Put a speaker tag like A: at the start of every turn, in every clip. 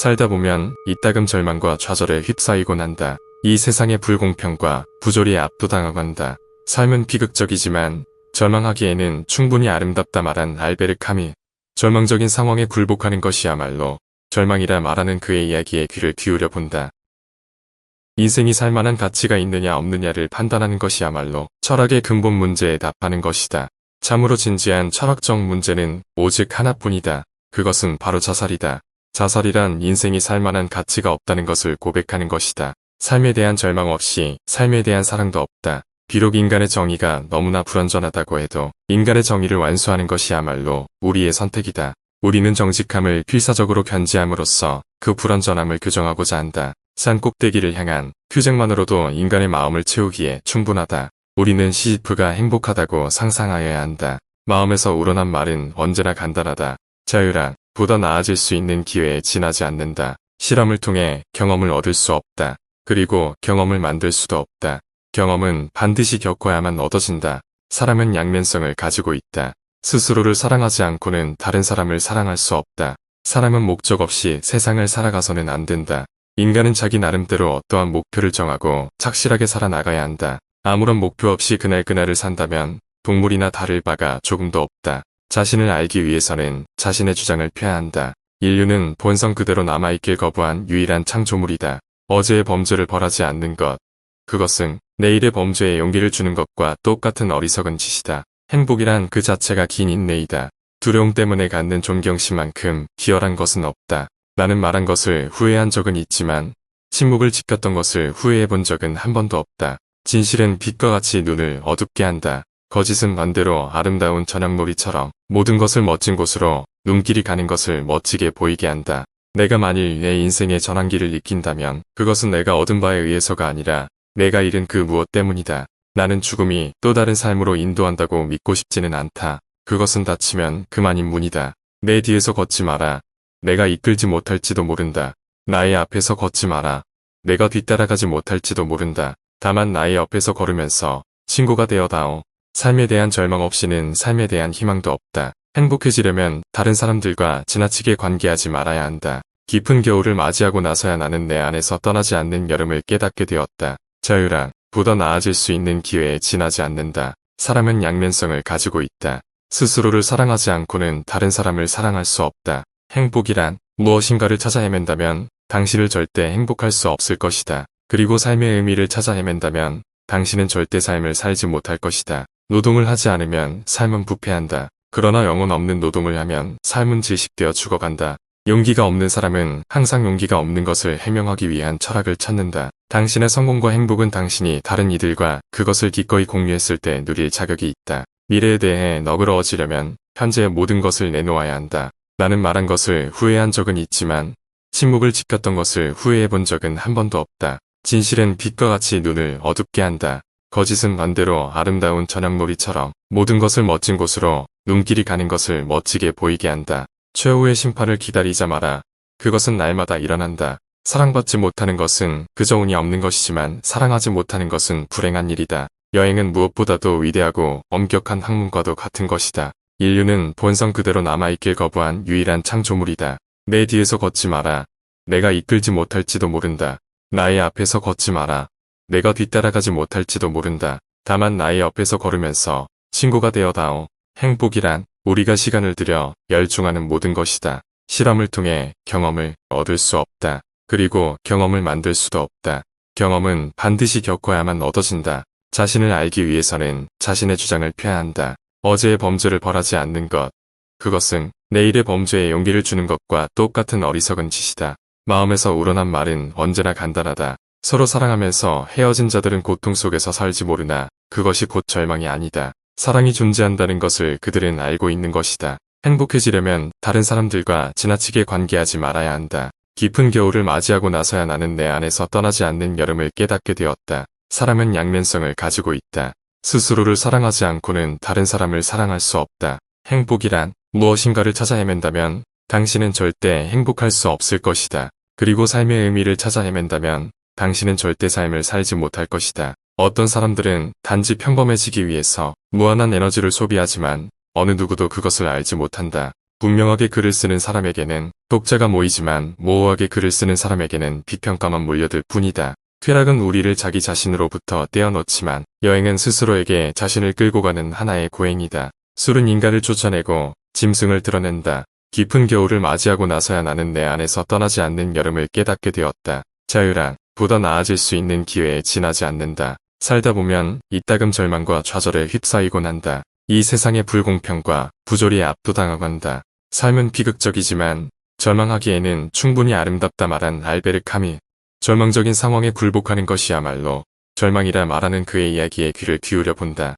A: 살다 보면 이따금 절망과 좌절에 휩싸이곤 한다. 이 세상의 불공평과 부조리에 압도당하고 한다. 삶은 비극적이지만 절망하기에는 충분히 아름답다 말한 알베르 카미. 절망적인 상황에 굴복하는 것이야말로 절망이라 말하는 그의 이야기에 귀를 기울여 본다. 인생이 살만한 가치가 있느냐 없느냐를 판단하는 것이야말로 철학의 근본 문제에 답하는 것이다. 참으로 진지한 철학적 문제는 오직 하나뿐이다. 그것은 바로 자살이다. 자살이란 인생이 살만한 가치가 없다는 것을 고백하는 것이다. 삶에 대한 절망 없이 삶에 대한 사랑도 없다. 비록 인간의 정의가 너무나 불완전하다고 해도 인간의 정의를 완수하는 것이야말로 우리의 선택이다. 우리는 정직함을 필사적으로 견지함으로써 그 불완전함을 교정하고자 한다. 산 꼭대기를 향한 휴잭만으로도 인간의 마음을 채우기에 충분하다. 우리는 시지프가 행복하다고 상상하여야 한다. 마음에서 우러난 말은 언제나 간단하다. 자유라, 보다 나아질 수 있는 기회에 지나지 않는다. 실험을 통해 경험을 얻을 수 없다. 그리고 경험을 만들 수도 없다. 경험은 반드시 겪어야만 얻어진다. 사람은 양면성을 가지고 있다. 스스로를 사랑하지 않고는 다른 사람을 사랑할 수 없다. 사람은 목적 없이 세상을 살아가서는 안 된다. 인간은 자기 나름대로 어떠한 목표를 정하고 착실하게 살아나가야 한다. 아무런 목표 없이 그날 그날을 산다면 동물이나 다를 바가 조금도 없다. 자신을 알기 위해서는 자신의 주장을 펴야 한다. 인류는 본성 그대로 남아있길 거부한 유일한 창조물이다. 어제의 범죄를 벌하지 않는 것. 그것은 내일의 범죄에 용기를 주는 것과 똑같은 어리석은 짓이다. 행복이란 그 자체가 긴 인내이다. 두려움 때문에 갖는 존경심만큼 희열한 것은 없다. 나는 말한 것을 후회한 적은 있지만 침묵을 지켰던 것을 후회해 본 적은 한 번도 없다. 진실은 빛과 같이 눈을 어둡게 한다. 거짓은 반대로 아름다운 저녁놀이처럼 모든 것을 멋진 곳으로 눈길이 가는 것을 멋지게 보이게 한다. 내가 만일 내 인생의 전환기를 느낀다면 그것은 내가 얻은 바에 의해서가 아니라 내가 잃은 그 무엇 때문이다. 나는 죽음이 또 다른 삶으로 인도한다고 믿고 싶지는 않다. 그것은 다치면 그만인 문이다. 내 뒤에서 걷지 마라. 내가 이끌지 못할지도 모른다. 나의 앞에서 걷지 마라. 내가 뒤따라가지 못할지도 모른다. 다만 나의 옆에서 걸으면서 친구가 되어다오. 삶에 대한 절망 없이는 삶에 대한 희망도 없다. 행복해지려면 다른 사람들과 지나치게 관계하지 말아야 한다. 깊은 겨울을 맞이하고 나서야 나는 내 안에서 떠나지 않는 여름을 깨닫게 되었다. 자유란, 보다 나아질 수 있는 기회에 지나지 않는다. 사람은 양면성을 가지고 있다. 스스로를 사랑하지 않고는 다른 사람을 사랑할 수 없다. 행복이란 무엇인가를 찾아 헤맨다면 당신을 절대 행복할 수 없을 것이다. 그리고 삶의 의미를 찾아 헤맨다면 당신은 절대 삶을 살지 못할 것이다. 노동을 하지 않으면 삶은 부패한다. 그러나 영혼 없는 노동을 하면 삶은 질식되어 죽어간다. 용기가 없는 사람은 항상 용기가 없는 것을 해명하기 위한 철학을 찾는다. 당신의 성공과 행복은 당신이 다른 이들과 그것을 기꺼이 공유했을 때 누릴 자격이 있다. 미래에 대해 너그러워지려면 현재의 모든 것을 내놓아야 한다. 나는 말한 것을 후회한 적은 있지만 침묵을 지켰던 것을 후회해 본 적은 한 번도 없다. 진실은 빛과 같이 눈을 어둡게 한다. 거짓은 반대로 아름다운 저녁놀이처럼 모든 것을 멋진 곳으로 눈길이 가는 것을 멋지게 보이게 한다. 최후의 심판을 기다리자 마라. 그것은 날마다 일어난다. 사랑받지 못하는 것은 그저 운이 없는 것이지만 사랑하지 못하는 것은 불행한 일이다. 여행은 무엇보다도 위대하고 엄격한 학문과도 같은 것이다. 인류는 본성 그대로 남아있길 거부한 유일한 창조물이다. 내 뒤에서 걷지 마라. 내가 이끌지 못할지도 모른다. 나의 앞에서 걷지 마라. 내가 뒤따라가지 못할지도 모른다. 다만 나의 옆에서 걸으면서 친구가 되어다오. 행복이란 우리가 시간을 들여 열중하는 모든 것이다. 실험을 통해 경험을 얻을 수 없다. 그리고 경험을 만들 수도 없다. 경험은 반드시 겪어야만 얻어진다. 자신을 알기 위해서는 자신의 주장을 펴야 한다. 어제의 범죄를 벌하지 않는 것. 그것은 내일의 범죄에 용기를 주는 것과 똑같은 어리석은 짓이다. 마음에서 우러난 말은 언제나 간단하다. 서로 사랑하면서 헤어진 자들은 고통 속에서 살지 모르나 그것이 곧 절망이 아니다. 사랑이 존재한다는 것을 그들은 알고 있는 것이다. 행복해지려면 다른 사람들과 지나치게 관계하지 말아야 한다. 깊은 겨울을 맞이하고 나서야 나는 내 안에서 떠나지 않는 여름을 깨닫게 되었다. 사람은 양면성을 가지고 있다. 스스로를 사랑하지 않고는 다른 사람을 사랑할 수 없다. 행복이란 무엇인가를 찾아 헤맨다면 당신은 절대 행복할 수 없을 것이다. 그리고 삶의 의미를 찾아 헤맨다면 당신은 절대 삶을 살지 못할 것이다. 어떤 사람들은 단지 평범해지기 위해서 무한한 에너지를 소비하지만 어느 누구도 그것을 알지 못한다. 분명하게 글을 쓰는 사람에게는 독자가 모이지만 모호하게 글을 쓰는 사람에게는 비평가만 몰려들 뿐이다. 쾌락은 우리를 자기 자신으로부터 떼어놓지만 여행은 스스로에게 자신을 끌고 가는 하나의 고행이다. 술은 인간을 쫓아내고 짐승을 드러낸다. 깊은 겨울을 맞이하고 나서야 나는 내 안에서 떠나지 않는 여름을 깨닫게 되었다. 자유란 보다 나아질 수 있는 기회에 지나지 않는다. 살다 보면 이따금 절망과 좌절에 휩싸이곤 한다. 이 세상의 불공평과 부조리에 압도당하고 한다. 삶은 비극적이지만 절망하기에는 충분히 아름답다 말한 알베르 카미. 절망적인 상황에 굴복하는 것이야말로 절망이라 말하는 그의 이야기에 귀를 기울여 본다.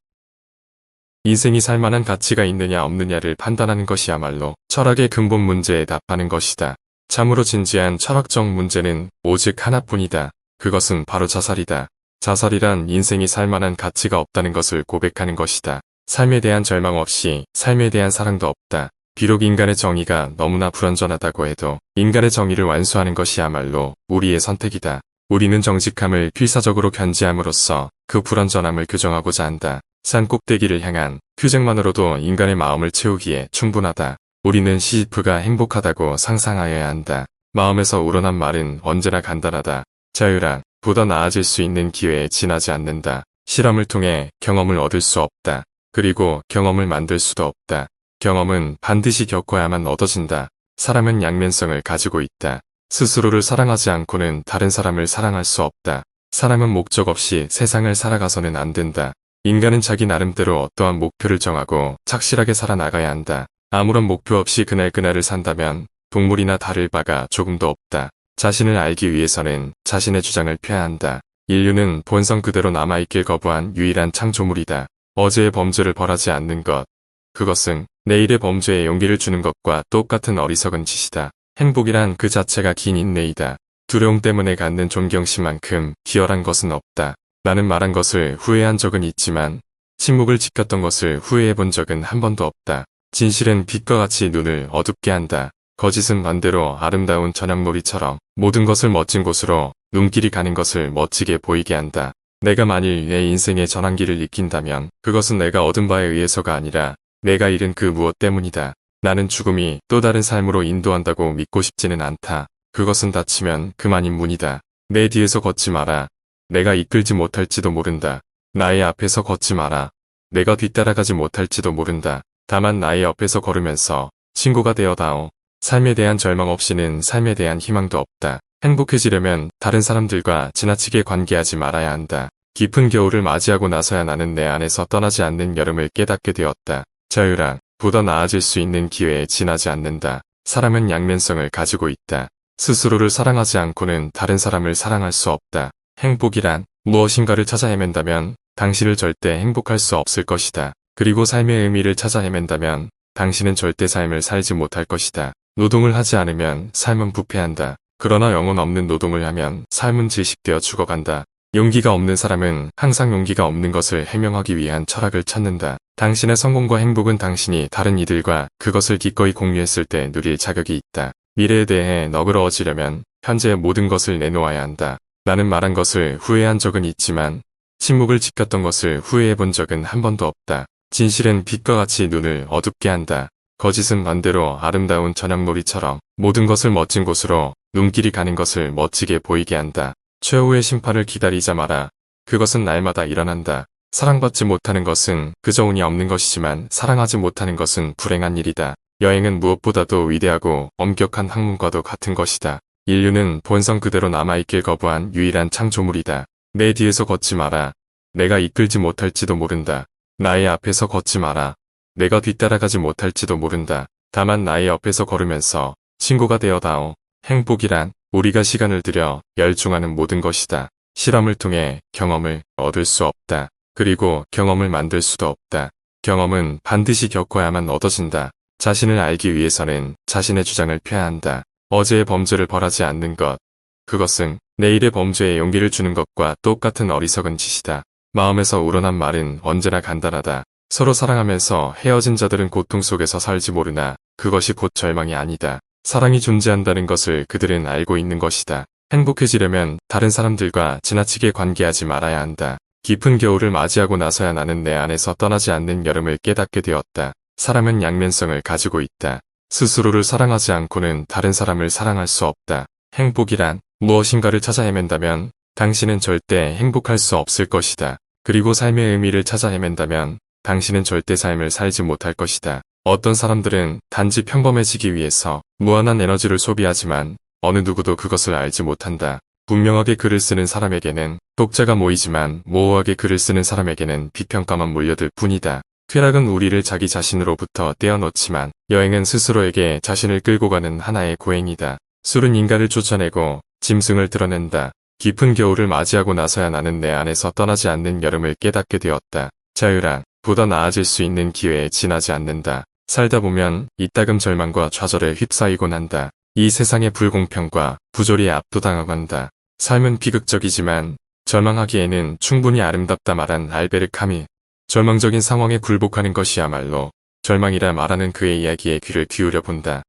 A: 인생이 살만한 가치가 있느냐 없느냐를 판단하는 것이야말로 철학의 근본 문제에 답하는 것이다. 참으로 진지한 철학적 문제는 오직 하나뿐이다. 그것은 바로 자살이다. 자살이란 인생이 살만한 가치가 없다는 것을 고백하는 것이다. 삶에 대한 절망 없이 삶에 대한 사랑도 없다. 비록 인간의 정의가 너무나 불완전하다고 해도 인간의 정의를 완수하는 것이야말로 우리의 선택이다. 우리는 정직함을 필사적으로 견지함으로써 그 불완전함을 교정하고자 한다. 산 꼭대기를 향한 휴잭만으로도 인간의 마음을 채우기에 충분하다. 우리는 시지프가 행복하다고 상상하여야 한다. 마음에서 우러난 말은 언제나 간단하다. 자유란 보다 나아질 수 있는 기회에 지나지 않는다. 실험을 통해 경험을 얻을 수 없다. 그리고 경험을 만들 수도 없다. 경험은 반드시 겪어야만 얻어진다. 사람은 양면성을 가지고 있다. 스스로를 사랑하지 않고는 다른 사람을 사랑할 수 없다. 사람은 목적 없이 세상을 살아가서는 안 된다. 인간은 자기 나름대로 어떠한 목표를 정하고 착실하게 살아나가야 한다. 아무런 목표 없이 그날그날을 산다면 동물이나 다를 바가 조금도 없다. 자신을 알기 위해서는 자신의 주장을 펴야 한다. 인류는 본성 그대로 남아있길 거부한 유일한 창조물이다. 어제의 범죄를 벌하지 않는 것. 그것은 내일의 범죄에 용기를 주는 것과 똑같은 어리석은 짓이다. 행복이란 그 자체가 긴 인내이다. 두려움 때문에 갖는 존경심만큼 기열한 것은 없다. 나는 말한 것을 후회한 적은 있지만 침묵을 지켰던 것을 후회해 본 적은 한 번도 없다. 진실은 빛과 같이 눈을 어둡게 한다. 거짓은 반대로 아름다운 저녁놀이처럼 모든 것을 멋진 곳으로 눈길이 가는 것을 멋지게 보이게 한다. 내가 만일 내 인생의 전환기를 익힌다면 그것은 내가 얻은 바에 의해서가 아니라 내가 잃은 그 무엇 때문이다. 나는 죽음이 또 다른 삶으로 인도한다고 믿고 싶지는 않다. 그것은 닫히면 그만인 문이다. 내 뒤에서 걷지 마라. 내가 이끌지 못할지도 모른다. 나의 앞에서 걷지 마라. 내가 뒤따라가지 못할지도 모른다. 다만 나의 옆에서 걸으면서 친구가 되어다오. 삶에 대한 절망 없이는 삶에 대한 희망도 없다. 행복해지려면 다른 사람들과 지나치게 관계하지 말아야 한다. 깊은 겨울을 맞이하고 나서야 나는 내 안에서 떠나지 않는 여름을 깨닫게 되었다. 자유란 보다 나아질 수 있는 기회에 지나지 않는다. 사람은 양면성을 가지고 있다. 스스로를 사랑하지 않고는 다른 사람을 사랑할 수 없다. 행복이란 무엇인가를 찾아 헤맨다면 당신을 절대 행복할 수 없을 것이다. 그리고 삶의 의미를 찾아 헤맨다면 당신은 절대 삶을 살지 못할 것이다. 노동을 하지 않으면 삶은 부패한다. 그러나 영혼 없는 노동을 하면 삶은 질식되어 죽어간다. 용기가 없는 사람은 항상 용기가 없는 것을 해명하기 위한 철학을 찾는다. 당신의 성공과 행복은 당신이 다른 이들과 그것을 기꺼이 공유했을 때 누릴 자격이 있다. 미래에 대해 너그러워지려면 현재의 모든 것을 내놓아야 한다. 나는 말한 것을 후회한 적은 있지만 침묵을 지켰던 것을 후회해 본 적은 한 번도 없다. 진실은 빛과 같이 눈을 어둡게 한다. 거짓은 반대로 아름다운 저녁놀이처럼 모든 것을 멋진 곳으로 눈길이 가는 것을 멋지게 보이게 한다. 최후의 심판을 기다리자 마라. 그것은 날마다 일어난다. 사랑받지 못하는 것은 그저 운이 없는 것이지만 사랑하지 못하는 것은 불행한 일이다. 여행은 무엇보다도 위대하고 엄격한 학문과도 같은 것이다. 인류는 본성 그대로 남아있길 거부한 유일한 창조물이다. 내 뒤에서 걷지 마라. 내가 이끌지 못할지도 모른다. 나의 앞에서 걷지 마라. 내가 뒤따라가지 못할지도 모른다. 다만 나의 옆에서 걸으면서 친구가 되어다오. 행복이란 우리가 시간을 들여 열중하는 모든 것이다. 실험을 통해 경험을 얻을 수 없다. 그리고 경험을 만들 수도 없다. 경험은 반드시 겪어야만 얻어진다. 자신을 알기 위해서는 자신의 주장을 펴야 한다. 어제의 범죄를 벌하지 않는 것. 그것은 내일의 범죄에 용기를 주는 것과 똑같은 어리석은 짓이다. 마음에서 우러난 말은 언제나 간단하다. 서로 사랑하면서 헤어진 자들은 고통 속에서 살지 모르나 그것이 곧 절망이 아니다. 사랑이 존재한다는 것을 그들은 알고 있는 것이다. 행복해지려면 다른 사람들과 지나치게 관계하지 말아야 한다. 깊은 겨울을 맞이하고 나서야 나는 내 안에서 떠나지 않는 여름을 깨닫게 되었다. 사람은 양면성을 가지고 있다. 스스로를 사랑하지 않고는 다른 사람을 사랑할 수 없다. 행복이란 무엇인가를 찾아 헤맨다면 당신은 절대 행복할 수 없을 것이다. 그리고 삶의 의미를 찾아 헤맨다면 당신은 절대 삶을 살지 못할 것이다. 어떤 사람들은 단지 평범해지기 위해서 무한한 에너지를 소비하지만 어느 누구도 그것을 알지 못한다. 분명하게 글을 쓰는 사람에게는 독자가 모이지만 모호하게 글을 쓰는 사람에게는 비평가만 몰려들 뿐이다. 쾌락은 우리를 자기 자신으로부터 떼어놓지만 여행은 스스로에게 자신을 끌고 가는 하나의 고행이다. 술은 인간을 쫓아내고 짐승을 드러낸다. 깊은 겨울을 맞이하고 나서야 나는 내 안에서 떠나지 않는 여름을 깨닫게 되었다. 자유란 보다 나아질 수 있는 기회에 지나지 않는다. 살다 보면 이따금 절망과 좌절에 휩싸이곤 한다. 이 세상의 불공평과 부조리에 압도당하고 한다. 삶은 비극적이지만 절망하기에는 충분히 아름답다 말한 알베르 카미. 절망적인 상황에 굴복하는 것이야말로 절망이라 말하는 그의 이야기에 귀를 기울여 본다.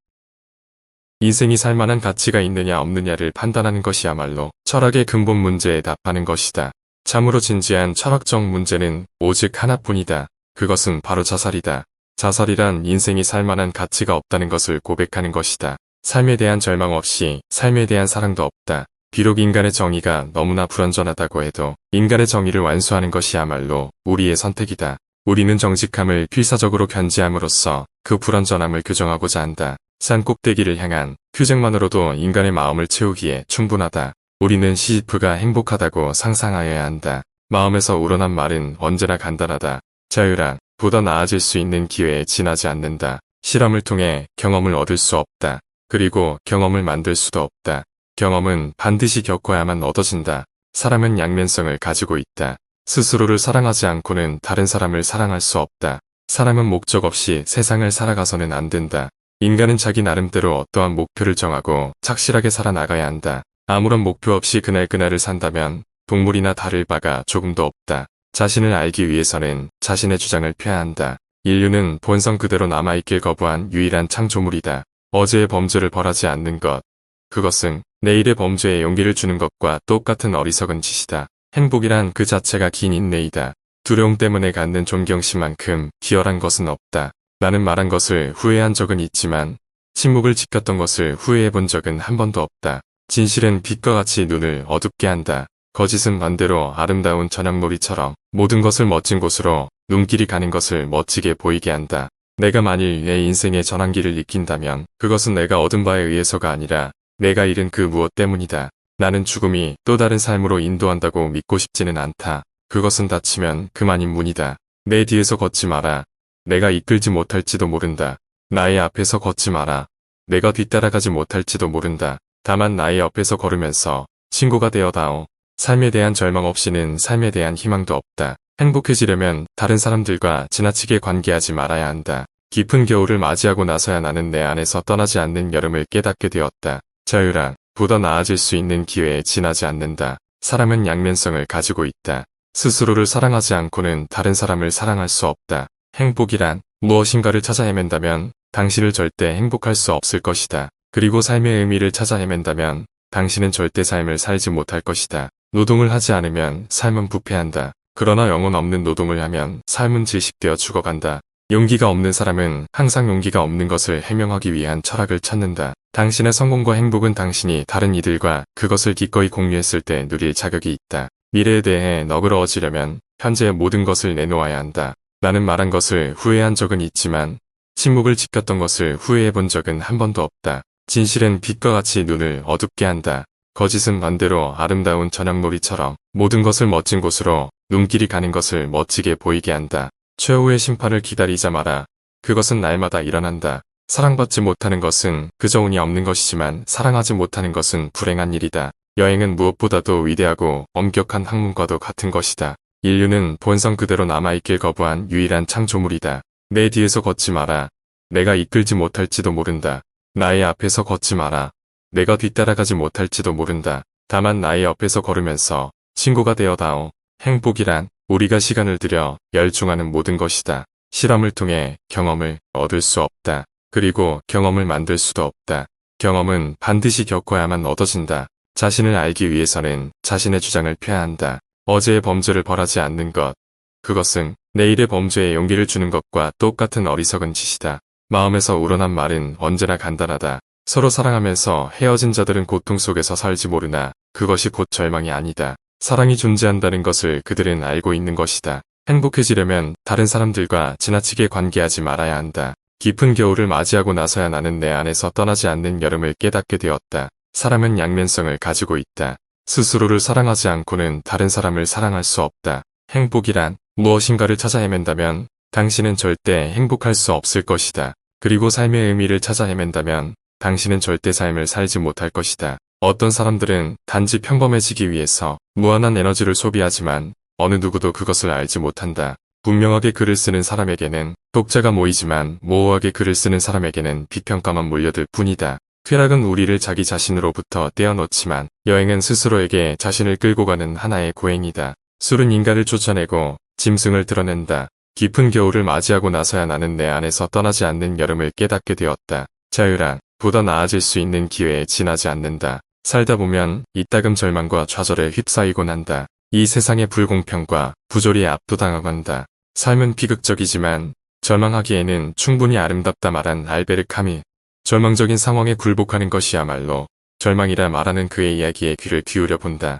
A: 인생이 살만한 가치가 있느냐 없느냐를 판단하는 것이야말로 철학의 근본 문제에 답하는 것이다. 참으로 진지한 철학적 문제는 오직 하나뿐이다. 그것은 바로 자살이다. 자살이란 인생이 살만한 가치가 없다는 것을 고백하는 것이다. 삶에 대한 절망 없이 삶에 대한 사랑도 없다. 비록 인간의 정의가 너무나 불완전하다고 해도 인간의 정의를 완수하는 것이야말로 우리의 선택이다. 우리는 정직함을 필사적으로 견지함으로써 그 불완전함을 교정하고자 한다. 산 꼭대기를 향한 휴잭만으로도 인간의 마음을 채우기에 충분하다. 우리는 시지프가 행복하다고 상상하여야 한다. 마음에서 우러난 말은 언제나 간단하다. 자유란 보다 나아질 수 있는 기회에 지나지 않는다. 실험을 통해 경험을 얻을 수 없다. 그리고 경험을 만들 수도 없다. 경험은 반드시 겪어야만 얻어진다. 사람은 양면성을 가지고 있다. 스스로를 사랑하지 않고는 다른 사람을 사랑할 수 없다. 사람은 목적 없이 세상을 살아가서는 안 된다. 인간은 자기 나름대로 어떠한 목표를 정하고 착실하게 살아나가야 한다. 아무런 목표 없이 그날그날을 산다면 동물이나 다를 바가 조금도 없다. 자신을 알기 위해서는 자신의 주장을 펴야 한다. 인류는 본성 그대로 남아있길 거부한 유일한 창조물이다. 어제의 범죄를 벌하지 않는 것. 그것은 내일의 범죄에 용기를 주는 것과 똑같은 어리석은 짓이다. 행복이란 그 자체가 긴 인내이다. 두려움 때문에 갖는 존경심만큼 기열한 것은 없다. 나는 말한 것을 후회한 적은 있지만 침묵을 지켰던 것을 후회해 본 적은 한 번도 없다. 진실은 빛과 같이 눈을 어둡게 한다. 거짓은 반대로 아름다운 저녁놀이처럼 모든 것을 멋진 곳으로 눈길이 가는 것을 멋지게 보이게 한다. 내가 만일 내 인생의 전환기를 느낀다면 그것은 내가 얻은 바에 의해서가 아니라 내가 잃은 그 무엇 때문이다. 나는 죽음이 또 다른 삶으로 인도한다고 믿고 싶지는 않다. 그것은 다치면 그만인 문이다. 내 뒤에서 걷지 마라. 내가 이끌지 못할지도 모른다. 나의 앞에서 걷지 마라. 내가 뒤따라가지 못할지도 모른다. 다만 나의 옆에서 걸으면서 친구가 되어다오. 삶에 대한 절망 없이는 삶에 대한 희망도 없다. 행복해지려면 다른 사람들과 지나치게 관계하지 말아야 한다. 깊은 겨울을 맞이하고 나서야 나는 내 안에서 떠나지 않는 여름을 깨닫게 되었다. 자유란 보다 나아질 수 있는 기회에 지나지 않는다. 사람은 양면성을 가지고 있다. 스스로를 사랑하지 않고는 다른 사람을 사랑할 수 없다. 행복이란 무엇인가를 찾아 헤맨다면 당신을 절대 행복할 수 없을 것이다. 그리고 삶의 의미를 찾아 헤맨다면 당신은 절대 삶을 살지 못할 것이다. 노동을 하지 않으면 삶은 부패한다. 그러나 영혼 없는 노동을 하면 삶은 질식되어 죽어간다. 용기가 없는 사람은 항상 용기가 없는 것을 해명하기 위한 철학을 찾는다. 당신의 성공과 행복은 당신이 다른 이들과 그것을 기꺼이 공유했을 때 누릴 자격이 있다. 미래에 대해 너그러워지려면 현재의 모든 것을 내놓아야 한다. 나는 말한 것을 후회한 적은 있지만 침묵을 지켰던 것을 후회해 본 적은 한 번도 없다. 진실은 빛과 같이 눈을 어둡게 한다. 거짓은 반대로 아름다운 저녁놀이처럼 모든 것을 멋진 곳으로 눈길이 가는 것을 멋지게 보이게 한다. 최후의 심판을 기다리자 마라. 그것은 날마다 일어난다. 사랑받지 못하는 것은 그저 운이 없는 것이지만 사랑하지 못하는 것은 불행한 일이다. 여행은 무엇보다도 위대하고 엄격한 학문과도 같은 것이다. 인류는 본성 그대로 남아있길 거부한 유일한 창조물이다. 내 뒤에서 걷지 마라. 내가 이끌지 못할지도 모른다. 나의 앞에서 걷지 마라. 내가 뒤따라가지 못할지도 모른다. 다만 나의 옆에서 걸으면서 친구가 되어다오. 행복이란 우리가 시간을 들여 열중하는 모든 것이다. 실험을 통해 경험을 얻을 수 없다. 그리고 경험을 만들 수도 없다. 경험은 반드시 겪어야만 얻어진다. 자신을 알기 위해서는 자신의 주장을 펴야 한다. 어제의 범죄를 벌하지 않는 것. 그것은 내일의 범죄에 용기를 주는 것과 똑같은 어리석은 짓이다. 마음에서 우러난 말은 언제나 간단하다. 서로 사랑하면서 헤어진 자들은 고통 속에서 살지 모르나 그것이 곧 절망이 아니다. 사랑이 존재한다는 것을 그들은 알고 있는 것이다. 행복해지려면 다른 사람들과 지나치게 관계하지 말아야 한다. 깊은 겨울을 맞이하고 나서야 나는 내 안에서 떠나지 않는 여름을 깨닫게 되었다. 사람은 양면성을 가지고 있다. 스스로를 사랑하지 않고는 다른 사람을 사랑할 수 없다. 행복이란 무엇인가를 찾아 헤맨다면 당신은 절대 행복할 수 없을 것이다. 그리고 삶의 의미를 찾아 헤맨다면 당신은 절대 삶을 살지 못할 것이다. 어떤 사람들은 단지 평범해지기 위해서 무한한 에너지를 소비하지만 어느 누구도 그것을 알지 못한다. 분명하게 글을 쓰는 사람에게는 독자가 모이지만 모호하게 글을 쓰는 사람에게는 비평가만 몰려들 뿐이다. 쾌락은 우리를 자기 자신으로부터 떼어놓지만 여행은 스스로에게 자신을 끌고 가는 하나의 고행이다. 술은 인간을 쫓아내고 짐승을 드러낸다. 깊은 겨울을 맞이하고 나서야 나는 내 안에서 떠나지 않는 여름을 깨닫게 되었다. 자유란 보다 나아질 수 있는 기회에 지나지 않는다. 살다 보면 이따금 절망과 좌절에 휩싸이곤 한다. 이 세상의 불공평과 부조리에 압도당하고 한다. 삶은 비극적이지만 절망하기에는 충분히 아름답다 말한 알베르 카미. 절망적인 상황에 굴복하는 것이야말로 절망이라 말하는 그의 이야기에 귀를 기울여 본다.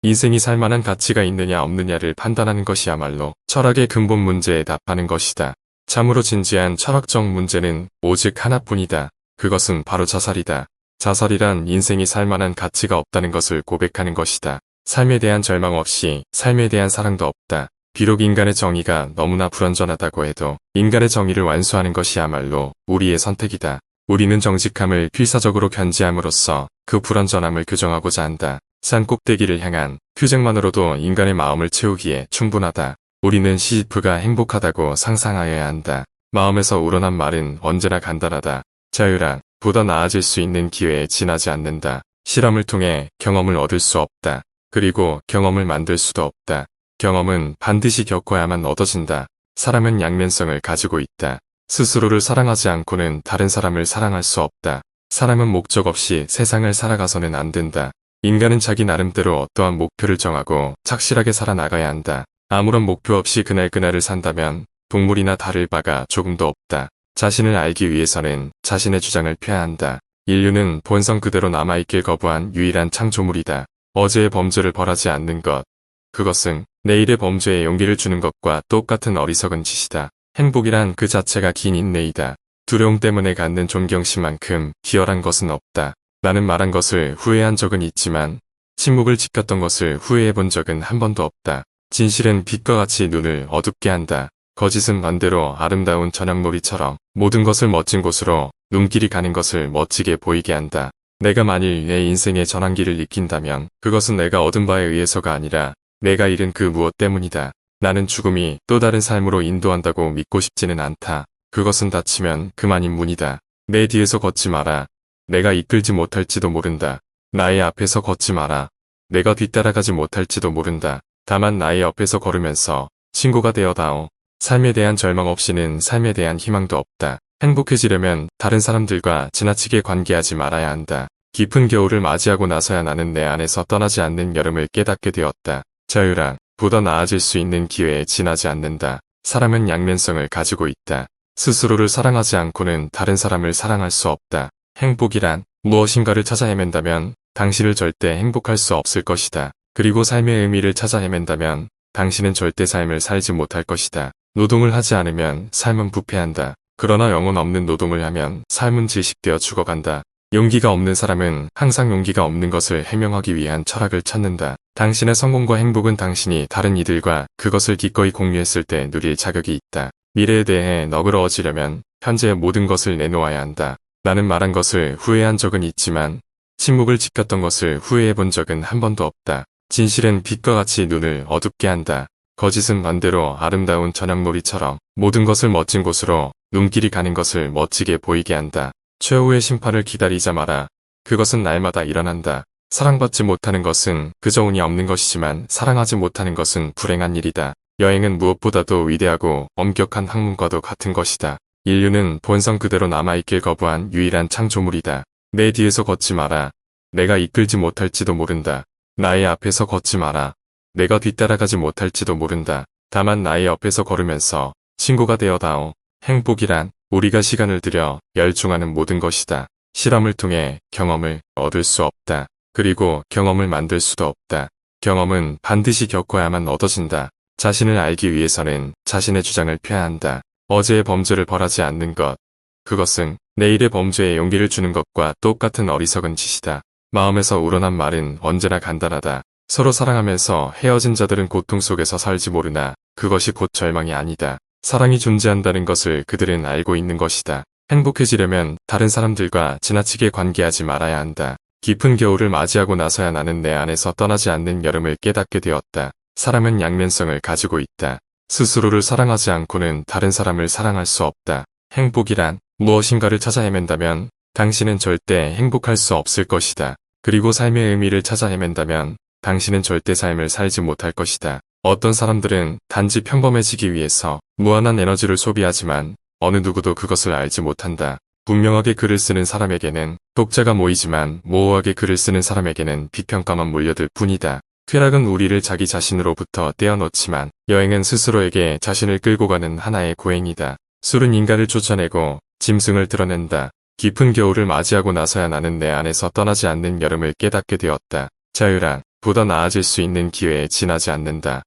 A: 인생이 살만한 가치가 있느냐 없느냐를 판단하는 것이야말로 철학의 근본 문제에 답하는 것이다. 참으로 진지한 철학적 문제는 오직 하나뿐이다. 그것은 바로 자살이다. 자살이란 인생이 살만한 가치가 없다는 것을 고백하는 것이다. 삶에 대한 절망 없이 삶에 대한 사랑도 없다. 비록 인간의 정의가 너무나 불완전하다고 해도 인간의 정의를 완수하는 것이야말로 우리의 선택이다. 우리는 정직함을 필사적으로 견지함으로써 그 불완전함을 교정하고자 한다. 산 꼭대기를 향한 휴잭만으로도 인간의 마음을 채우기에 충분하다. 우리는 시지프가 행복하다고 상상하여야 한다. 마음에서 우러난 말은 언제나 간단하다. 자유란 보다 나아질 수 있는 기회에 지나지 않는다. 실험을 통해 경험을 얻을 수 없다. 그리고 경험을 만들 수도 없다. 경험은 반드시 겪어야만 얻어진다. 사람은 양면성을 가지고 있다. 스스로를 사랑하지 않고는 다른 사람을 사랑할 수 없다. 사람은 목적 없이 세상을 살아가서는 안 된다. 인간은 자기 나름대로 어떠한 목표를 정하고 착실하게 살아나가야 한다. 아무런 목표 없이 그날그날을 산다면 동물이나 다를 바가 조금도 없다. 자신을 알기 위해서는 자신의 주장을 펴야 한다. 인류는 본성 그대로 남아있길 거부한 유일한 창조물이다. 어제의 범죄를 벌하지 않는 것. 그것은 내일의 범죄에 용기를 주는 것과 똑같은 어리석은 짓이다. 행복이란 그 자체가 긴 인내이다. 두려움 때문에 갖는 존경심만큼 기열한 것은 없다. 나는 말한 것을 후회한 적은 있지만 침묵을 지켰던 것을 후회해 본 적은 한 번도 없다. 진실은 빛과 같이 눈을 어둡게 한다. 거짓은 반대로 아름다운 저녁놀이처럼 모든 것을 멋진 곳으로 눈길이 가는 것을 멋지게 보이게 한다. 내가 만일 내 인생의 전환기를 익힌다면 그것은 내가 얻은 바에 의해서가 아니라 내가 잃은 그 무엇 때문이다. 나는 죽음이 또 다른 삶으로 인도한다고 믿고 싶지는 않다. 그것은 다치면 그만인 문이다. 내 뒤에서 걷지 마라. 내가 이끌지 못할지도 모른다. 나의 앞에서 걷지 마라. 내가 뒤따라가지 못할지도 모른다. 다만 나의 옆에서 걸으면서 친구가 되어다오. 삶에 대한 절망 없이는 삶에 대한 희망도 없다. 행복해지려면 다른 사람들과 지나치게 관계하지 말아야 한다. 깊은 겨울을 맞이하고 나서야 나는 내 안에서 떠나지 않는 여름을 깨닫게 되었다. 자유란 보다 나아질 수 있는 기회에 지나지 않는다. 사람은 양면성을 가지고 있다. 스스로를 사랑하지 않고는 다른 사람을 사랑할 수 없다. 행복이란 무엇인가를 찾아 헤맨다면 당신을 절대 행복할 수 없을 것이다. 그리고 삶의 의미를 찾아 헤맨다면 당신은 절대 삶을 살지 못할 것이다. 노동을 하지 않으면 삶은 부패한다. 그러나 영혼 없는 노동을 하면 삶은 질식되어 죽어간다. 용기가 없는 사람은 항상 용기가 없는 것을 해명하기 위한 철학을 찾는다. 당신의 성공과 행복은 당신이 다른 이들과 그것을 기꺼이 공유했을 때 누릴 자격이 있다. 미래에 대해 너그러워지려면 현재의 모든 것을 내놓아야 한다. 나는 말한 것을 후회한 적은 있지만 침묵을 지켰던 것을 후회해 본 적은 한 번도 없다. 진실은 빛과 같이 눈을 어둡게 한다. 거짓은 반대로 아름다운 저녁놀이처럼 모든 것을 멋진 곳으로 눈길이 가는 것을 멋지게 보이게 한다. 최후의 심판을 기다리자 마라. 그것은 날마다 일어난다. 사랑받지 못하는 것은 그저 운이 없는 것이지만 사랑하지 못하는 것은 불행한 일이다. 여행은 무엇보다도 위대하고 엄격한 학문과도 같은 것이다. 인류는 본성 그대로 남아있길 거부한 유일한 창조물이다. 내 뒤에서 걷지 마라. 내가 이끌지 못할지도 모른다. 나의 앞에서 걷지 마라. 내가 뒤따라가지 못할지도 모른다. 다만 나의 옆에서 걸으면서 친구가 되어다오. 행복이란 우리가 시간을 들여 열중하는 모든 것이다. 실험을 통해 경험을 얻을 수 없다. 그리고 경험을 만들 수도 없다. 경험은 반드시 겪어야만 얻어진다. 자신을 알기 위해서는 자신의 주장을 펴야 한다. 어제의 범죄를 벌하지 않는 것. 그것은 내일의 범죄에 용기를 주는 것과 똑같은 어리석은 짓이다. 마음에서 우러난 말은 언제나 간단하다. 서로 사랑하면서 헤어진 자들은 고통 속에서 살지 모르나 그것이 곧 절망이 아니다. 사랑이 존재한다는 것을 그들은 알고 있는 것이다. 행복해지려면 다른 사람들과 지나치게 관계하지 말아야 한다. 깊은 겨울을 맞이하고 나서야 나는 내 안에서 떠나지 않는 여름을 깨닫게 되었다. 사랑은 양면성을 가지고 있다. 스스로를 사랑하지 않고는 다른 사람을 사랑할 수 없다. 행복이란 무엇인가를 찾아 헤맨다면 당신은 절대 행복할 수 없을 것이다. 그리고 삶의 의미를 찾아 헤맨다면 당신은 절대 삶을 살지 못할 것이다. 어떤 사람들은 단지 평범해지기 위해서 무한한 에너지를 소비하지만 어느 누구도 그것을 알지 못한다. 분명하게 글을 쓰는 사람에게는 독자가 모이지만 모호하게 글을 쓰는 사람에게는 비평가만 몰려들 뿐이다. 쾌락은 우리를 자기 자신으로부터 떼어놓지만 여행은 스스로에게 자신을 끌고 가는 하나의 고행이다. 술은 인간을 쫓아내고 짐승을 드러낸다. 깊은 겨울을 맞이하고 나서야 나는 내 안에서 떠나지 않는 여름을 깨닫게 되었다. 자유란 보다 나아질 수 있는 기회에 지나지 않는다.